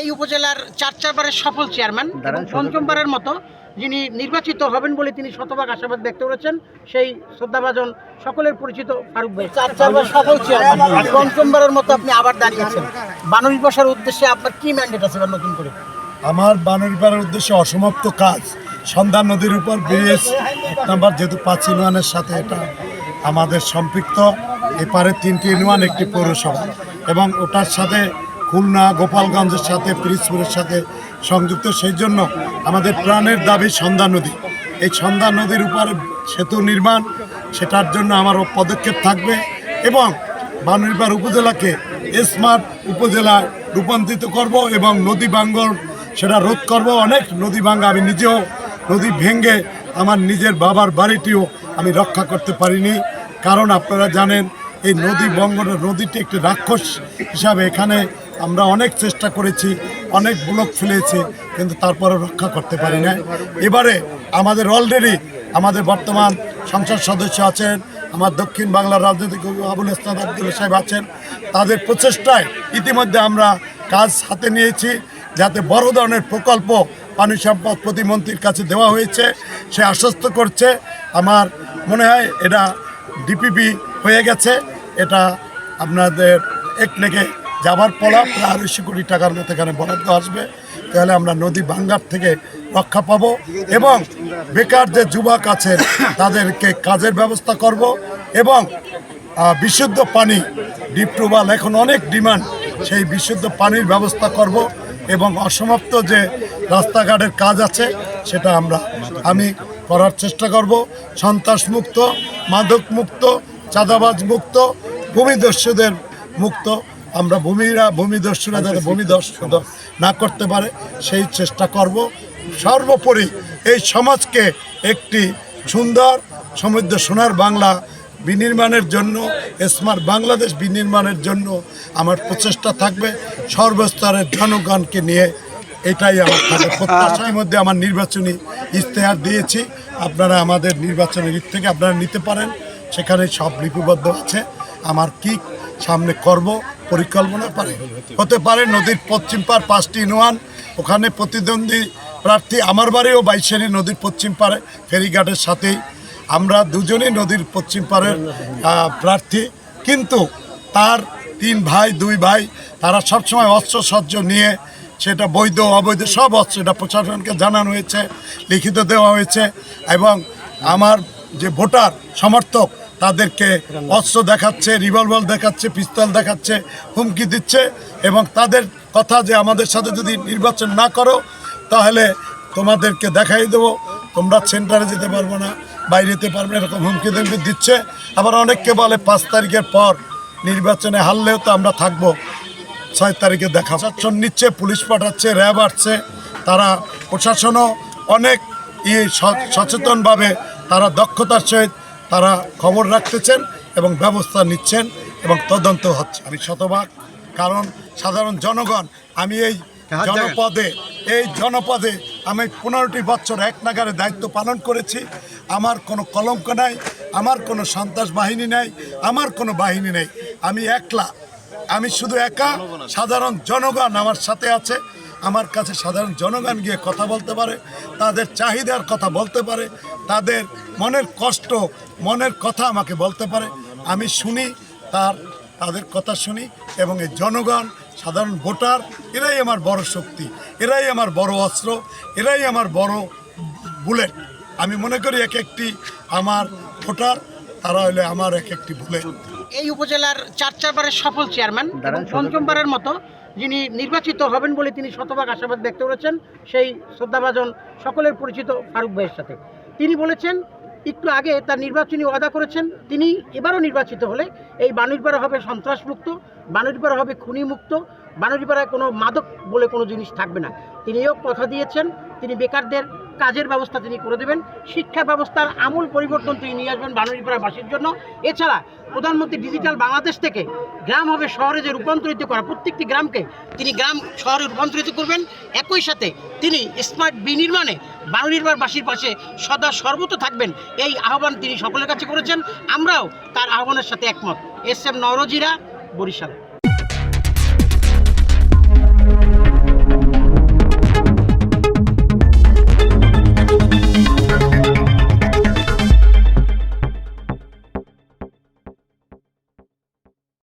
এই উপজেলার চার চারবারের সফল চেয়ারম্যান পঞ্চমবারের মতো যিনি নির্বাচিত হবেন বলে তিনি শতভাগ আশাবাদ ব্যক্ত করেছেন সেই শ্রদ্ধাভাজন সকলের পরিচিত ফারুক ভাই। চার চারবার সফল চেয়ারম্যান। পঞ্চমবারের মতো আপনি আবার দাঁড়িয়েছেন বানরি বসার উদ্দেশ্যে আপনার কি ম্যান্ডেট আছে এবার নতুন করে? আমার বানরপাড়ার উদ্দেশ্যে অসমাপ্ত কাজ। সন্ধ্যা নদীর উপর ব্রিজ এক নম্বর যেহেতু পাঁচ ইউনিয়নের সাথে এটা আমাদের সম্পৃক্ত এপারে তিনটি ইউনিয়ন একটি পৌরসভা। এবং ওটার সাথে খুলনা, গোপালগঞ্জের সাথে, পিরিজপুরের সাথে সংযুক্ত। সেই জন্য আমাদের প্রাণের দাবি সন্ধ্যা নদী। এই সন্ধ্যা নদীর উপরে সেতু নির্মাণ, সেটার জন্য আমার পদক্ষেপ থাকবে এবং বানুরপাড় উপজেলাকে স্মার্ট উপজেলায় রূপান্তরিত করব এবং নদী ভাঙ্গন সেটা রোধ করব। অনেক নদী ভাঙ্গা আমি নিজেও নদী ভেঙ্গে আমার নিজের বাবার বাড়িটিও আমি রক্ষা করতে পারিনি। কারণ আপনারা জানেন, এই নদী বঙ্গনের নদীটি একটি রাক্ষস হিসাবে এখানে আমরা অনেক চেষ্টা করেছি, অনেক ব্লক ফেলেছি, কিন্তু তারপরে রক্ষা করতে পারি না এবারে আমাদের অলরেডি আমাদের বর্তমান সংসদ সদস্য আছেন, আমার দক্ষিণ বাংলার রাজনৈতিক আবুল ইসলাম আব্দুল সাহেব আছেন। তাদের প্রচেষ্টায় ইতিমধ্যে আমরা কাজ হাতে নিয়েছি, যাতে বড় ধরনের প্রকল্প পানি সম্পদ প্রতিমন্ত্রীর কাছে দেওয়া হয়েছে। সে আশ্বস্ত করছে, আমার মনে হয় এটা ডিপিপি হয়ে গেছে। এটা আপনাদের এক যাবার পলা প্রায় আড়াইশো কোটি টাকার মতো এখানে বরাদ্দ আসবে। তাহলে আমরা নদী ভাঙ্গার থেকে রক্ষা পাবো এবং বেকার যে যুবক আছে তাদেরকে কাজের ব্যবস্থা করব এবং বিশুদ্ধ পানি, ডিপ এখন অনেক ডিমান্ড, সেই বিশুদ্ধ পানির ব্যবস্থা করব এবং অসমাপ্ত যে রাস্তাঘাটের কাজ আছে, সেটা আমরা, আমি করার চেষ্টা করব। সন্ত্রাস মুক্ত মাদক মুক্ত চাঁদাবাজ মুক্ত ভূমিদস্যুদের মুক্ত আমরা ভূমিরা ভূমি ভূমিদস্যুরা যাতে ভূমিদস্যু না করতে পারে সেই চেষ্টা করব। সর্বোপরি এই সমাজকে একটি সুন্দর সমৃদ্ধ সোনার বাংলা বিনির্মাণের জন্য স্মার্ট বাংলাদেশ বিনির্মাণের জন্য আমার প্রচেষ্টা থাকবে। সর্বস্তরের জনগণকে নিয়ে এটাই আমার থাকে প্রত্যাশার মধ্যে আমার নির্বাচনী ইশতেহার দিয়েছি। আপনারা আমাদের নির্বাচনের দিক থেকে আপনারা নিতে পারেন। সেখানে সব লিপিবদ্ধ আছে। আমার কি সামনে করব পরিকল্পনা পারে। হতে পারে নদীর পশ্চিম পার পাঁচটি ইউনিয়ন ওখানে প্রতিদ্বন্দ্বী প্রার্থী আমার বাড়িও বাইশেরই নদীর পশ্চিম পারে ফেরিঘাটের সাথেই। আমরা দুজনেই নদীর পশ্চিম পারের প্রার্থী। কিন্তু তার তিন ভাই, দুই ভাই, তারা সবসময় অস্ত্র সজ্জ নিয়ে সেটা বৈধ, অবৈধ সব অস্ত্র, এটা প্রশাসনকে জানানো হয়েছে, লিখিত দেওয়া হয়েছে এবং আমার যে ভোটার, সমর্থক তাদেরকে অস্ত্র দেখাচ্ছে রিভলভার দেখাচ্ছে পিস্তল দেখাচ্ছে, হুমকি দিচ্ছে এবং তাদের কথা যে আমাদের সাথে যদি নির্বাচন না করো, তাহলে তোমাদেরকে দেখাই দেবো। তোমরা সেন্টারে যেতে পারব না, বাইরে যেতে পারবে এরকম হুমকি ধমকি দিচ্ছে। আবার অনেককে বলে, পাঁচ তারিখের পর নির্বাচনে হারলেও তো আমরা থাকব। ছয় তারিখে দেখা। প্রশাসন নিচ্ছে, পুলিশ পাঠাচ্ছে, র্যাব আসছে, তারা প্রশাসনও অনেক সচেতনভাবে তারা দক্ষতার সহিত তারা খবর রাখতেছেন এবং ব্যবস্থা নিচ্ছেন এবং তদন্ত হচ্ছে। আমি শতভাগ কারণ সাধারণ জনগণ আমি এই জনপদে এই জনপদে আমি পনেরোটি বছর এক নাগারে দায়িত্ব পালন করেছি। আমার কোনো কলঙ্ক নাই আমার কোনো সন্ত্রাস বাহিনী নাই আমার কোনো বাহিনী নেই। আমি একলা আমি শুধু একা সাধারণ জনগণ আমার সাথে আছে। আমার কাছে সাধারণ জনগণ গিয়ে কথা বলতে পারে, তাদের চাহিদার কথা বলতে পারে, তাদের মনের কষ্ট, মনের কথা আমাকে বলতে পারে। আমি শুনি, তার, তাদের কথা শুনি এবং এই জনগণ, সাধারণ ভোটার, এরাই আমার বড় শক্তি, এরাই আমার বড় অস্ত্র, এরাই আমার বড় বুলেট। আমি মনে করি এক একটি আমার ভোটার, তারা হলে আমার এক একটি বুলেট। এই উপজেলার চার চারবারের সফল চেয়ারম্যান এবং পঞ্চমবারের মতো যিনি নির্বাচিত হবেন বলে তিনি শতভাগ আশাবাদ ব্যক্ত করেছেন সেই শ্রদ্ধাভাজন সকলের পরিচিত ফারুক ভাইয়ের সাথে। তিনি বলেছেন একটু আগে তার নির্বাচনী ওয়াদা করেছেন তিনি এবারও নির্বাচিত হলে এই বানুরপাড়া হবে সন্ত্রাসমুক্ত বানুরপাড়া হবে খুনিমুক্ত বানুরপাড়ায় কোনো মাদক বলে কোনো জিনিস থাকবে না। তিনিও কথা দিয়েছেন তিনি বেকারদের কাজের ব্যবস্থা তিনি করে দেবেন, শিক্ষা ব্যবস্থার আমূল পরিবর্তন তিনি নিয়ে আসবেন বানুরীপাড়াবাসীর জন্য। এছাড়া প্রধানমন্ত্রী ডিজিটাল বাংলাদেশ থেকে গ্রাম হবে শহরে যে রূপান্তরিত করা প্রত্যেকটি গ্রামকে তিনি গ্রাম শহরে রূপান্তরিত করবেন। একই সাথে তিনি স্মার্ট বিনির্মাণে বানুরীপাড়াবাসীর পাশে সদা সর্বত থাকবেন, এই আহ্বান তিনি সকলের কাছে করেছেন। আমরাও তার আহ্বানের সাথে একমত। এস এম নরজিরা বরিশাল।